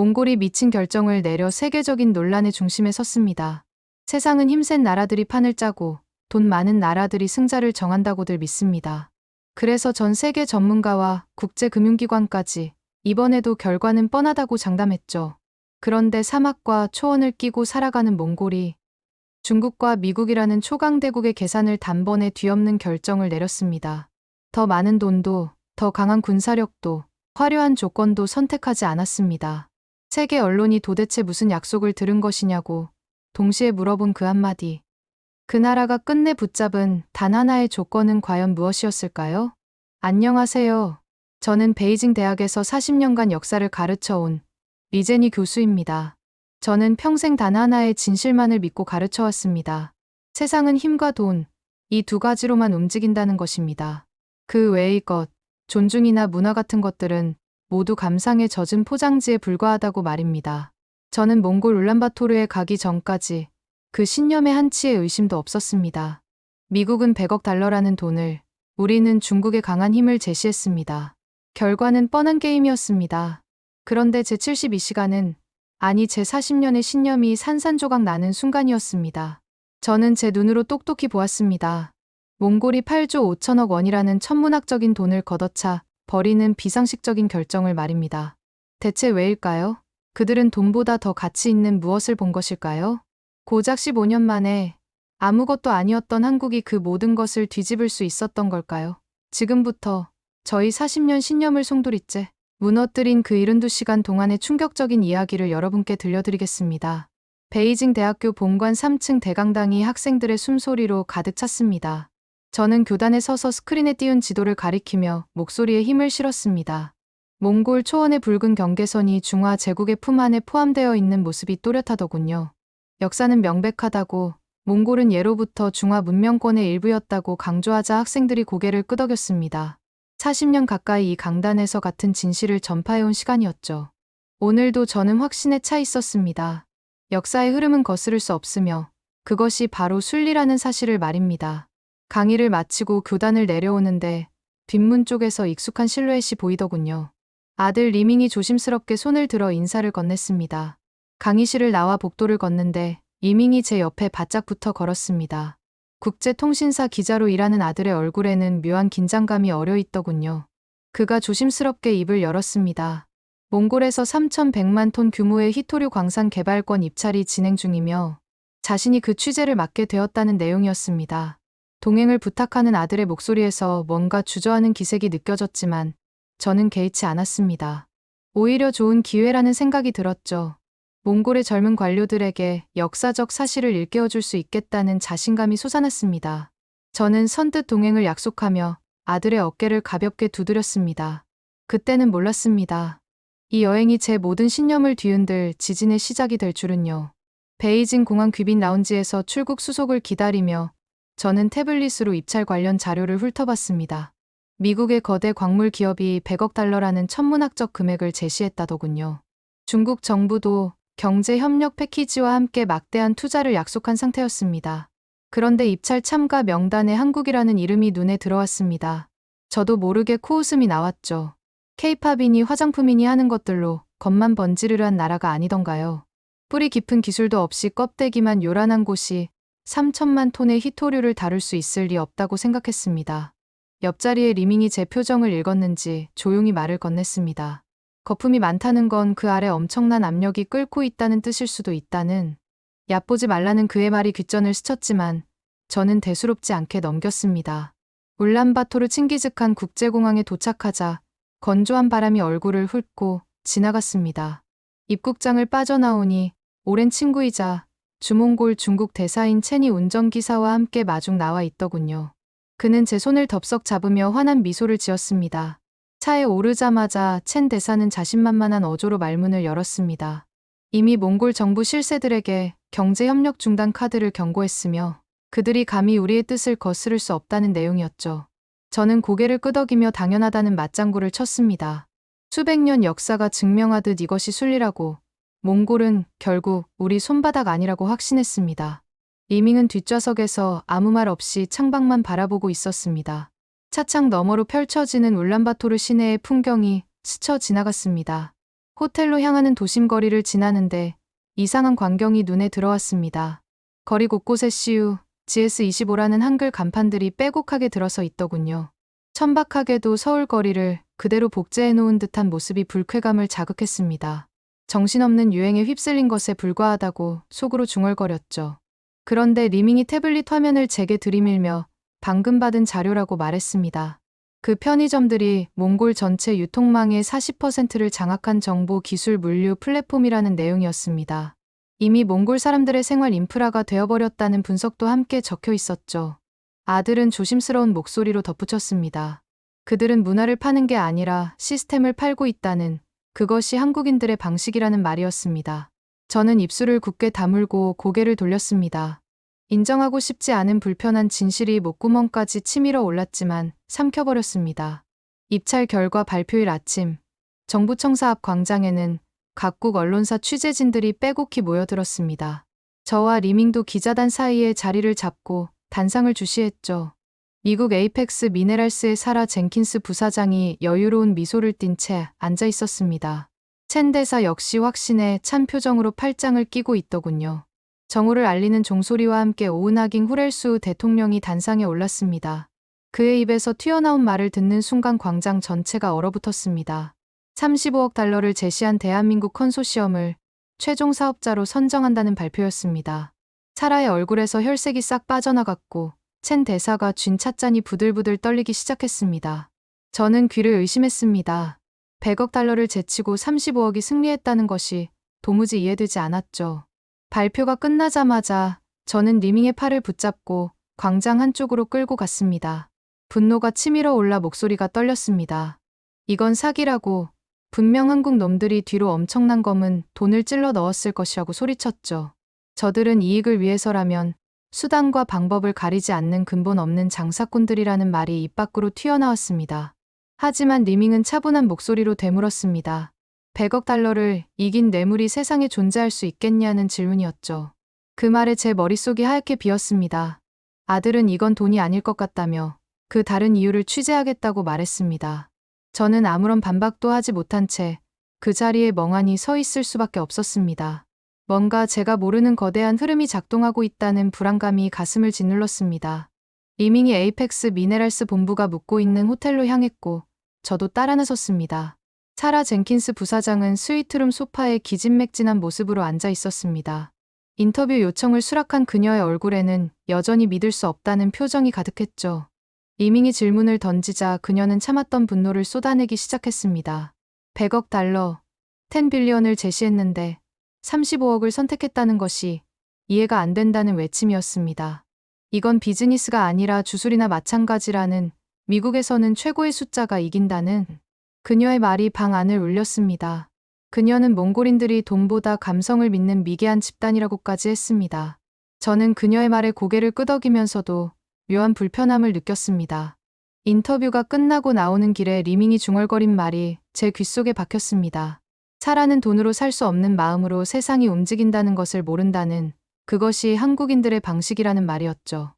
몽골이 미친 결정을 내려 세계적인 논란의 중심에 섰습니다. 세상은 힘센 나라들이 판을 짜고 돈 많은 나라들이 승자를 정한다고들 믿습니다. 그래서 전 세계 전문가와 국제금융기관까지 이번에도 결과는 뻔하다고 장담했죠. 그런데 사막과 초원을 끼고 살아가는 몽골이 중국과 미국이라는 초강대국의 계산을 단번에 뒤엎는 결정을 내렸습니다. 더 많은 돈도, 더 강한 군사력도, 화려한 조건도 선택하지 않았습니다. 세계 언론이 도대체 무슨 약속을 들은 것이냐고 동시에 물어본 그 한마디. 그 나라가 끝내 붙잡은 단 하나의 조건은 과연 무엇이었을까요? 안녕하세요. 저는 베이징 대학에서 40년간 역사를 가르쳐 온 리제니 교수입니다. 저는 평생 단 하나의 진실만을 믿고 가르쳐 왔습니다. 세상은 힘과 돈, 이 두 가지로만 움직인다는 것입니다. 그 외의 것, 존중이나 문화 같은 것들은 모두 감상에 젖은 포장지에 불과하다고 말입니다. 저는 몽골 울란바토르에 가기 전까지 그 신념의 한치의 의심도 없었습니다. 미국은 100억 달러라는 돈을, 우리는 중국의 강한 힘을 제시했습니다. 결과는 뻔한 게임이었습니다. 그런데 제 72시간은, 아니 제 40년의 신념이 산산조각 나는 순간이었습니다. 저는 제 눈으로 똑똑히 보았습니다. 몽골이 8조 5천억 원이라는 천문학적인 돈을 걷어차 버리는 비상식적인 결정을 말입니다. 대체 왜일까요? 그들은 돈보다 더 가치 있는 무엇을 본 것일까요? 고작 15년 만에 아무것도 아니었던 한국이 그 모든 것을 뒤집을 수 있었던 걸까요? 지금부터 저희 40년 신념을 송두리째 무너뜨린 그 72시간 동안의 충격적인 이야기를 여러분께 들려드리겠습니다. 베이징 대학교 본관 3층 대강당이 학생들의 숨소리로 가득 찼습니다. 저는 교단에 서서 스크린에 띄운 지도를 가리키며 목소리에 힘을 실었습니다. 몽골 초원의 붉은 경계선이 중화 제국의 품 안에 포함되어 있는 모습이 또렷하더군요. 역사는 명백하다고 몽골은 예로부터 중화 문명권의 일부였다고 강조하자 학생들이 고개를 끄덕였습니다. 40년 가까이 이 강단에서 같은 진실을 전파해온 시간이었죠. 오늘도 저는 확신에 차 있었습니다. 역사의 흐름은 거스를 수 없으며 그것이 바로 순리라는 사실을 말입니다. 강의를 마치고 교단을 내려오는데 뒷문 쪽에서 익숙한 실루엣이 보이더군요. 아들 리밍이 조심스럽게 손을 들어 인사를 건넸습니다. 강의실을 나와 복도를 걷는데 이밍이 제 옆에 바짝 붙어 걸었습니다. 국제통신사 기자로 일하는 아들의 얼굴에는 묘한 긴장감이 어려 있더군요. 그가 조심스럽게 입을 열었습니다. 몽골에서 3,100만 톤 규모의 히토류 광산 개발권 입찰이 진행 중이며 자신이 그 취재를 맡게 되었다는 내용이었습니다. 동행을 부탁하는 아들의 목소리에서 뭔가 주저하는 기색이 느껴졌지만 저는 개의치 않았습니다. 오히려 좋은 기회라는 생각이 들었죠. 몽골의 젊은 관료들에게 역사적 사실을 일깨워줄 수 있겠다는 자신감이 솟아났습니다. 저는 선뜻 동행을 약속하며 아들의 어깨를 가볍게 두드렸습니다. 그때는 몰랐습니다. 이 여행이 제 모든 신념을 뒤흔들 지진의 시작이 될 줄은요. 베이징 공항 귀빈 라운지에서 출국 수속을 기다리며 저는 태블릿으로 입찰 관련 자료를 훑어봤습니다. 미국의 거대 광물 기업이 100억 달러라는 천문학적 금액을 제시했다더군요. 중국 정부도 경제 협력 패키지와 함께 막대한 투자를 약속한 상태였습니다. 그런데 입찰 참가 명단에 한국이라는 이름이 눈에 들어왔습니다. 저도 모르게 코웃음이 나왔죠. 케이팝이니 화장품이니 하는 것들로 겉만 번지르르한 나라가 아니던가요. 뿌리 깊은 기술도 없이 껍데기만 요란한 곳이 3천만 톤의 히토류를 다룰 수 있을 리 없다고 생각했습니다. 옆자리에 리밍이 제 표정을 읽었는지 조용히 말을 건넸습니다. 거품이 많다는 건 그 아래 엄청난 압력이 끓고 있다는 뜻일 수도 있다는 얕보지 말라는 그의 말이 귓전을 스쳤지만 저는 대수롭지 않게 넘겼습니다. 울란바토르 칭기즈칸 국제공항에 도착하자 건조한 바람이 얼굴을 훑고 지나갔습니다. 입국장을 빠져나오니 오랜 친구이자 주몽골 중국 대사인 체니 운전기사와 함께 마중 나와 있더군요. 그는 제 손을 덥석 잡으며 환한 미소를 지었습니다. 차에 오르자마자 첸 대사는 자신만만한 어조로 말문을 열었습니다. 이미 몽골 정부 실세들에게 경제협력 중단 카드를 경고했으며 그들이 감히 우리의 뜻을 거스를 수 없다는 내용이었죠. 저는 고개를 끄덕이며 당연하다는 맞장구를 쳤습니다. 수백 년 역사가 증명하듯 이것이 순리라고 몽골은 결국 우리 손바닥 아니라고 확신했습니다. 리밍은 뒷좌석에서 아무 말 없이 창밖만 바라보고 있었습니다. 차창 너머로 펼쳐지는 울란바토르 시내의 풍경이 스쳐 지나갔습니다. 호텔로 향하는 도심 거리를 지나는데 이상한 광경이 눈에 들어왔습니다. 거리 곳곳에 CU, GS25라는 한글 간판들이 빼곡하게 들어서 있더군요. 천박하게도 서울 거리를 그대로 복제해 놓은 듯한 모습이 불쾌감을 자극했습니다. 정신없는 유행에 휩쓸린 것에 불과하다고 속으로 중얼거렸죠. 그런데 리밍이 태블릿 화면을 제게 들이밀며 방금 받은 자료라고 말했습니다. 그 편의점들이 몽골 전체 유통망의 40%를 장악한 정보 기술 물류 플랫폼이라는 내용이었습니다. 이미 몽골 사람들의 생활 인프라가 되어버렸다는 분석도 함께 적혀 있었죠. 아들은 조심스러운 목소리로 덧붙였습니다. 그들은 문화를 파는 게 아니라 시스템을 팔고 있다는 그것이 한국인들의 방식이라는 말이었습니다. 저는 입술을 굳게 다물고 고개를 돌렸습니다. 인정하고 싶지 않은 불편한 진실이 목구멍까지 치밀어 올랐지만 삼켜버렸습니다. 입찰 결과 발표일 아침, 정부 청사 앞 광장에는 각국 언론사 취재진들이 빼곡히 모여들었습니다. 저와 리밍도 기자단 사이에 자리를 잡고 단상을 주시했죠. 미국 에이펙스 미네랄스의 사라 젠킨스 부사장이 여유로운 미소를 띤 채 앉아 있었습니다. 첸 대사 역시 확신에 찬 표정으로 팔짱을 끼고 있더군요. 정오를 알리는 종소리와 함께 오은하깅 후렐수 대통령이 단상에 올랐습니다. 그의 입에서 튀어나온 말을 듣는 순간 광장 전체가 얼어붙었습니다. 35억 달러를 제시한 대한민국 컨소시엄을 최종 사업자로 선정한다는 발표였습니다. 사라의 얼굴에서 혈색이 싹 빠져나갔고 첸 대사가 쥔 찻잔이 부들부들 떨리기 시작했습니다. 저는 귀를 의심했습니다. 100억 달러를 제치고 35억이 승리했다는 것이 도무지 이해되지 않았죠. 발표가 끝나자마자 저는 리밍의 팔을 붙잡고 광장 한쪽으로 끌고 갔습니다. 분노가 치밀어 올라 목소리가 떨렸습니다. 이건 사기라고 분명 한국 놈들이 뒤로 엄청난 검은 돈을 찔러 넣었을 것이라고 소리쳤죠. 저들은 이익을 위해서라면 수단과 방법을 가리지 않는 근본 없는 장사꾼들이라는 말이 입 밖으로 튀어나왔습니다. 하지만 리밍은 차분한 목소리로 되물었습니다. 100억 달러를 이긴 뇌물이 세상에 존재할 수 있겠냐는 질문이었죠. 그 말에 제 머릿속이 하얗게 비었습니다. 아들은 이건 돈이 아닐 것 같다며 그 다른 이유를 취재하겠다고 말했습니다. 저는 아무런 반박도 하지 못한 채 그 자리에 멍하니 서 있을 수밖에 없었습니다. 뭔가 제가 모르는 거대한 흐름이 작동하고 있다는 불안감이 가슴을 짓눌렀습니다. 리밍이 에이펙스 미네랄스 본부가 묵고 있는 호텔로 향했고 저도 따라 나섰습니다. 사라 젠킨스 부사장은 스위트룸 소파에 기진맥진한 모습으로 앉아 있었습니다. 인터뷰 요청을 수락한 그녀의 얼굴에는 여전히 믿을 수 없다는 표정이 가득했죠. 리밍이 질문을 던지자 그녀는 참았던 분노를 쏟아내기 시작했습니다. 100억 달러, 10빌리언을 제시했는데 35억을 선택했다는 것이 이해가 안 된다는 외침이었습니다. 이건 비즈니스가 아니라 주술이나 마찬가지라는 미국에서는 최고의 숫자가 이긴다는 그녀의 말이 방 안을 울렸습니다. 그녀는 몽골인들이 돈보다 감성을 믿는 미개한 집단이라고까지 했습니다. 저는 그녀의 말에 고개를 끄덕이면서도 묘한 불편함을 느꼈습니다. 인터뷰가 끝나고 나오는 길에 리밍이 중얼거린 말이 제 귓속에 박혔습니다. 사라는 돈으로 살 수 없는 마음으로 세상이 움직인다는 것을 모른다는 그것이 한국인들의 방식이라는 말이었죠.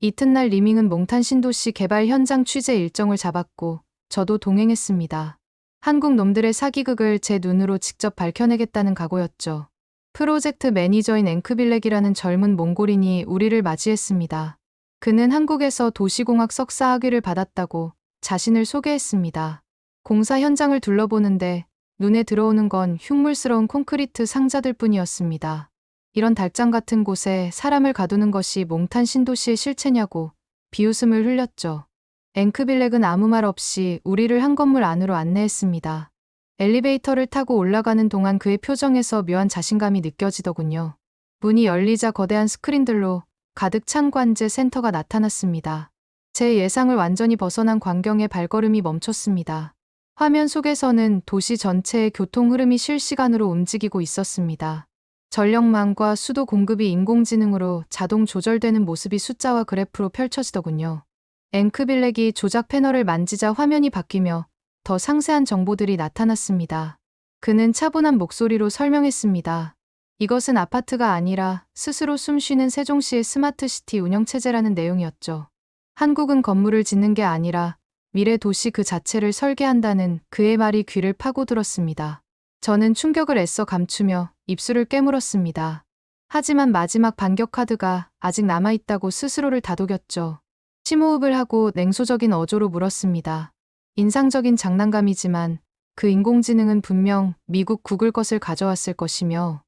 이튿날 리밍은 몽탄 신도시 개발 현장 취재 일정을 잡았고 저도 동행했습니다. 한국 놈들의 사기극을 제 눈으로 직접 밝혀내겠다는 각오였죠. 프로젝트 매니저인 앵크빌렉이라는 젊은 몽골인이 우리를 맞이했습니다. 그는 한국에서 도시공학 석사 학위를 받았다고 자신을 소개했습니다. 공사 현장을 둘러보는데 눈에 들어오는 건 흉물스러운 콘크리트 상자들 뿐이었습니다. 이런 달장 같은 곳에 사람을 가두는 것이 몽탄 신도시의 실체냐고 비웃음을 흘렸죠. 앵크빌렉은 아무 말 없이 우리를 한 건물 안으로 안내했습니다. 엘리베이터를 타고 올라가는 동안 그의 표정에서 묘한 자신감이 느껴지더군요. 문이 열리자 거대한 스크린들로 가득 찬 관제 센터가 나타났습니다. 제 예상을 완전히 벗어난 광경에 발걸음이 멈췄습니다. 화면 속에서는 도시 전체의 교통 흐름이 실시간으로 움직이고 있었습니다. 전력망과 수도 공급이 인공지능으로 자동 조절되는 모습이 숫자와 그래프로 펼쳐지더군요. 앵크빌렉이 조작 패널을 만지자 화면이 바뀌며 더 상세한 정보들이 나타났습니다. 그는 차분한 목소리로 설명했습니다. 이것은 아파트가 아니라 스스로 숨쉬는 세종시의 스마트시티 운영체제라는 내용이었죠. 한국은 건물을 짓는 게 아니라 미래 도시 그 자체를 설계한다는 그의 말이 귀를 파고들었습니다. 저는 충격을 애써 감추며 입술을 깨물었습니다. 하지만 마지막 반격 카드가 아직 남아있다고 스스로를 다독였죠. 심호흡을 하고 냉소적인 어조로 물었습니다. 인상적인 장난감이지만 그 인공지능은 분명 미국 구글 것을 가져왔을 것이며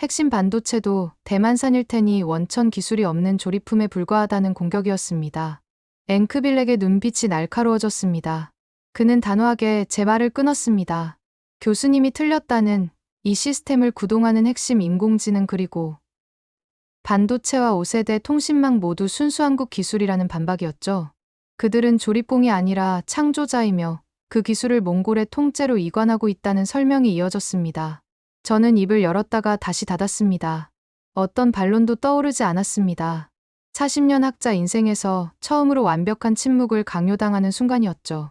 핵심 반도체도 대만산일 테니 원천 기술이 없는 조립품에 불과하다는 공격이었습니다. 앵크빌렉의 눈빛이 날카로워졌습니다. 그는 단호하게 제 말을 끊었습니다. 교수님이 틀렸다는 이 시스템을 구동하는 핵심 인공지능 그리고 반도체와 5세대 통신망 모두 순수 한국 기술이라는 반박이었죠. 그들은 조립공이 아니라 창조자이며 그 기술을 몽골의 통째로 이관하고 있다는 설명이 이어졌습니다. 저는 입을 열었다가 다시 닫았습니다. 어떤 반론도 떠오르지 않았습니다. 40년 학자 인생에서 처음으로 완벽한 침묵을 강요당하는 순간이었죠.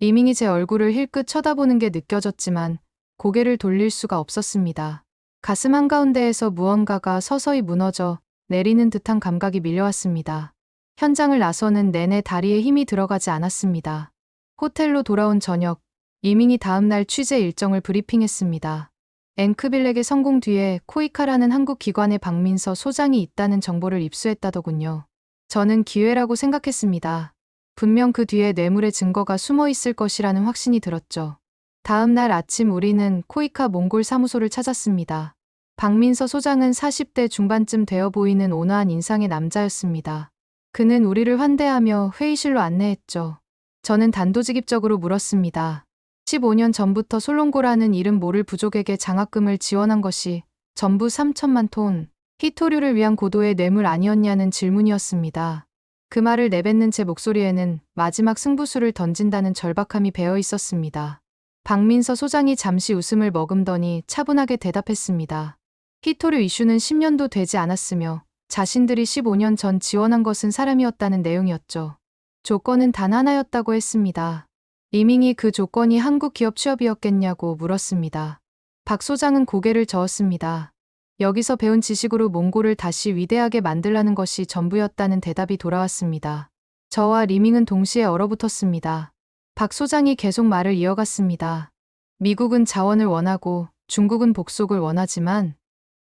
리밍이 제 얼굴을 힐끗 쳐다보는 게 느껴졌지만 고개를 돌릴 수가 없었습니다. 가슴 한가운데에서 무언가가 서서히 무너져 내리는 듯한 감각이 밀려왔습니다. 현장을 나서는 내내 다리에 힘이 들어가지 않았습니다. 호텔로 돌아온 저녁, 리밍이 다음날 취재 일정을 브리핑했습니다. 앵크빌렉의 성공 뒤에 코이카라는 한국 기관의 박민서 소장이 있다는 정보를 입수했다더군요. 저는 기회라고 생각했습니다. 분명 그 뒤에 뇌물의 증거가 숨어 있을 것이라는 확신이 들었죠. 다음 날 아침 우리는 코이카 몽골 사무소를 찾았습니다. 박민서 소장은 40대 중반쯤 되어 보이는 온화한 인상의 남자였습니다. 그는 우리를 환대하며 회의실로 안내했죠. 저는 단도직입적으로 물었습니다. 15년 전부터 솔롱고라는 이름 모를 부족에게 장학금을 지원한 것이 전부 3천만 톤 히토류를 위한 고도의 뇌물 아니었냐는 질문이었습니다. 그 말을 내뱉는 제 목소리에는 마지막 승부수를 던진다는 절박함이 배어 있었습니다. 박민서 소장이 잠시 웃음을 머금더니 차분하게 대답했습니다. 히토류 이슈는 10년도 되지 않았으며 자신들이 15년 전 지원한 것은 사람이었다는 내용이었죠. 조건은 단 하나였다고 했습니다. 리밍이 그 조건이 한국 기업 취업이었겠냐고 물었습니다. 박 소장은 고개를 저었습니다. 여기서 배운 지식으로 몽골을 다시 위대하게 만들라는 것이 전부였다는 대답이 돌아왔습니다. 저와 리밍은 동시에 얼어붙었습니다. 박 소장이 계속 말을 이어갔습니다. 미국은 자원을 원하고 중국은 복속을 원하지만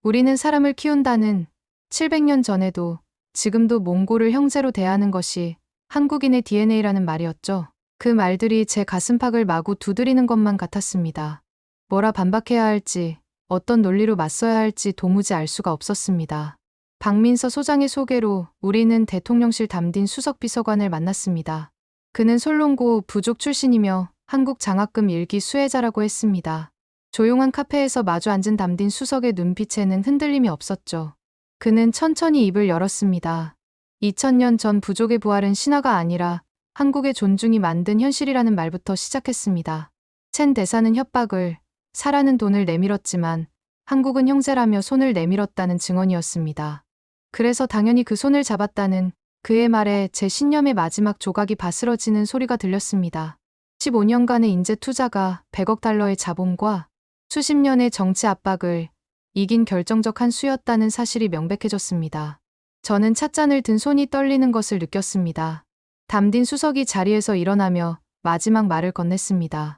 우리는 사람을 키운다는 700년 전에도 지금도 몽골을 형제로 대하는 것이 한국인의 DNA라는 말이었죠. 그 말들이 제 가슴팍을 마구 두드리는 것만 같았습니다. 뭐라 반박해야 할지, 어떤 논리로 맞서야 할지 도무지 알 수가 없었습니다. 박민서 소장의 소개로 우리는 대통령실 담딘 수석 비서관을 만났습니다. 그는 솔롱고 부족 출신이며 한국 장학금 일기 수혜자라고 했습니다. 조용한 카페에서 마주 앉은 담딘 수석의 눈빛에는 흔들림이 없었죠. 그는 천천히 입을 열었습니다. 2000년 전 부족의 부활은 신화가 아니라 한국의 존중이 만든 현실이라는 말부터 시작했습니다. 첸 대사는 협박을, 사라는 돈을 내밀었지만 한국은 형제라며 손을 내밀었다는 증언이었습니다. 그래서 당연히 그 손을 잡았다는 그의 말에 제 신념의 마지막 조각이 바스러지는 소리가 들렸습니다. 15년간의 인재 투자가 100억 달러의 자본과 수십 년의 정치 압박을 이긴 결정적 한 수였다는 사실이 명백해졌습니다. 저는 찻잔을 든 손이 떨리는 것을 느꼈습니다. 담딘 수석이 자리에서 일어나며 마지막 말을 건넸습니다.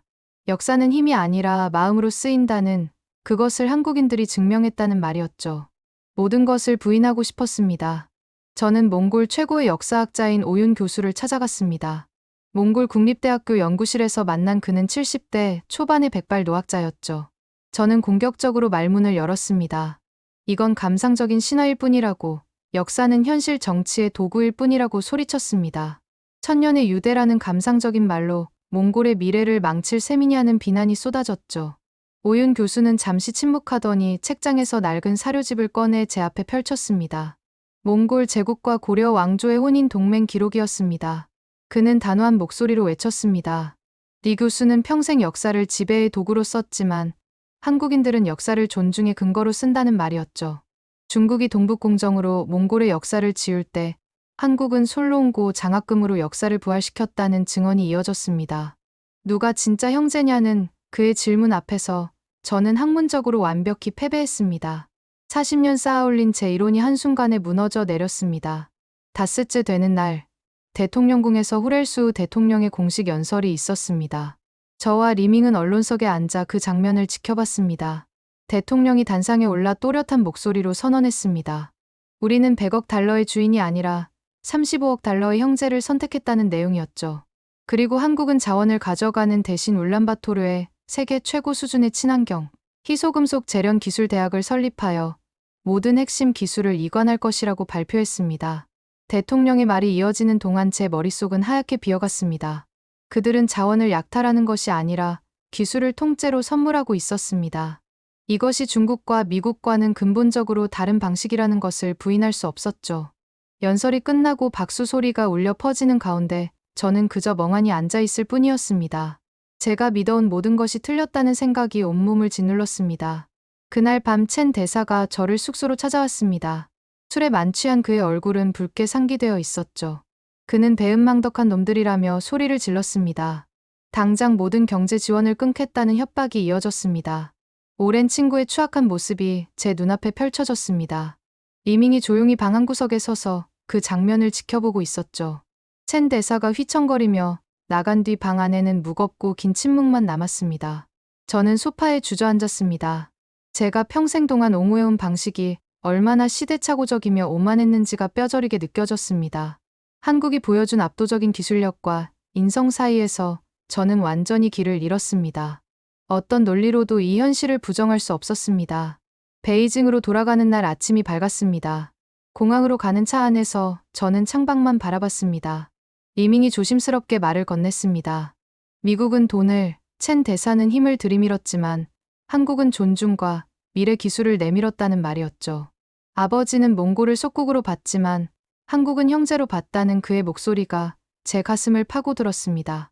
역사는 힘이 아니라 마음으로 쓰인다는 그것을 한국인들이 증명했다는 말이었죠. 모든 것을 부인하고 싶었습니다. 저는 몽골 최고의 역사학자인 오윤 교수를 찾아갔습니다. 몽골 국립대학교 연구실에서 만난 그는 70대 초반의 백발 노학자였죠. 저는 공격적으로 말문을 열었습니다. 이건 감상적인 신화일 뿐이라고, 역사는 현실 정치의 도구일 뿐이라고 소리쳤습니다. 천년의 유대라는 감상적인 말로 몽골의 미래를 망칠 셈이냐는 비난이 쏟아졌죠. 오윤 교수는 잠시 침묵하더니 책장에서 낡은 사료집을 꺼내 제 앞에 펼쳤습니다. 몽골 제국과 고려 왕조의 혼인 동맹 기록이었습니다. 그는 단호한 목소리로 외쳤습니다. 리 교수는 평생 역사를 지배의 도구로 썼지만 한국인들은 역사를 존중의 근거로 쓴다는 말이었죠. 중국이 동북공정으로 몽골의 역사를 지울 때 한국은 솔로옹고 장학금으로 역사를 부활시켰다는 증언이 이어졌습니다. 누가 진짜 형제냐는 그의 질문 앞에서 저는 학문적으로 완벽히 패배했습니다. 40년 쌓아올린 제 이론이 한순간에 무너져 내렸습니다. 닷새째 되는 날, 대통령궁에서 후렐수 대통령의 공식 연설이 있었습니다. 저와 리밍은 언론석에 앉아 그 장면을 지켜봤습니다. 대통령이 단상에 올라 또렷한 목소리로 선언했습니다. 우리는 100억 달러의 주인이 아니라 35억 달러의 형제를 선택했다는 내용이었죠. 그리고 한국은 자원을 가져가는 대신 울란바토르에 세계 최고 수준의 친환경, 희소금속 재련 기술 대학을 설립하여 모든 핵심 기술을 이관할 것이라고 발표했습니다. 대통령의 말이 이어지는 동안 제 머릿속은 하얗게 비어갔습니다. 그들은 자원을 약탈하는 것이 아니라 기술을 통째로 선물하고 있었습니다. 이것이 중국과 미국과는 근본적으로 다른 방식이라는 것을 부인할 수 없었죠. 연설이 끝나고 박수 소리가 울려 퍼지는 가운데 저는 그저 멍하니 앉아 있을 뿐이었습니다. 제가 믿어온 모든 것이 틀렸다는 생각이 온몸을 짓눌렀습니다. 그날 밤 첸 대사가 저를 숙소로 찾아왔습니다. 술에 만취한 그의 얼굴은 붉게 상기되어 있었죠. 그는 배은망덕한 놈들이라며 소리를 질렀습니다. 당장 모든 경제 지원을 끊겠다는 협박이 이어졌습니다. 오랜 친구의 추악한 모습이 제 눈앞에 펼쳐졌습니다. 리밍이 조용히 방 한구석에 서서 그 장면을 지켜보고 있었죠. 첸 대사가 휘청거리며 나간 뒤 방 안에는 무겁고 긴 침묵만 남았습니다. 저는 소파에 주저앉았습니다. 제가 평생 동안 옹호해온 방식이 얼마나 시대착오적이며 오만했는지가 뼈저리게 느껴졌습니다. 한국이 보여준 압도적인 기술력과 인성 사이에서 저는 완전히 길을 잃었습니다. 어떤 논리로도 이 현실을 부정할 수 없었습니다. 베이징으로 돌아가는 날 아침이 밝았습니다. 공항으로 가는 차 안에서 저는 창밖만 바라봤습니다. 리밍이 조심스럽게 말을 건넸습니다. 미국은 돈을, 첸 대사는 힘을 들이밀었지만 한국은 존중과 미래 기술을 내밀었다는 말이었죠. 아버지는 몽골을 속국으로 봤지만 한국은 형제로 봤다는 그의 목소리가 제 가슴을 파고들었습니다.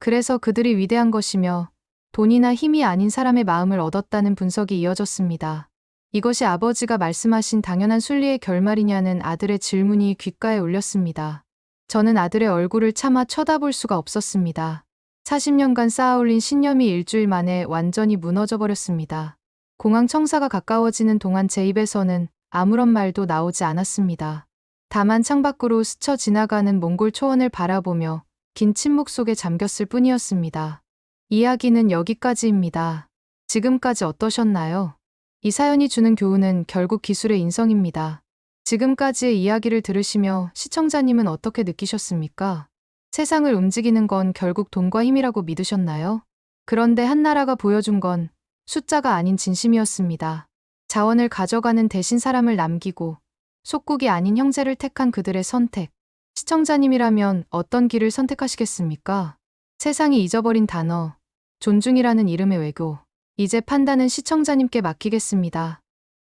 그래서 그들이 위대한 것이며 돈이나 힘이 아닌 사람의 마음을 얻었다는 분석이 이어졌습니다. 이것이 아버지가 말씀하신 당연한 순리의 결말이냐는 아들의 질문이 귓가에 울렸습니다. 저는 아들의 얼굴을 차마 쳐다볼 수가 없었습니다. 40년간 쌓아올린 신념이 일주일 만에 완전히 무너져 버렸습니다. 공항 청사가 가까워지는 동안 제 입에서는 아무런 말도 나오지 않았습니다. 다만 창밖으로 스쳐 지나가는 몽골 초원을 바라보며 긴 침묵 속에 잠겼을 뿐이었습니다. 이야기는 여기까지입니다. 지금까지 어떠셨나요? 이 사연이 주는 교훈은 결국 기술의 인성입니다. 지금까지의 이야기를 들으시며 시청자님은 어떻게 느끼셨습니까? 세상을 움직이는 건 결국 돈과 힘이라고 믿으셨나요? 그런데 한나라가 보여준 건 숫자가 아닌 진심이었습니다. 자원을 가져가는 대신 사람을 남기고 속국이 아닌 형제를 택한 그들의 선택. 시청자님이라면 어떤 길을 선택하시겠습니까? 세상이 잊어버린 단어, 존중이라는 이름의 외교. 이제 판단은 시청자님께 맡기겠습니다.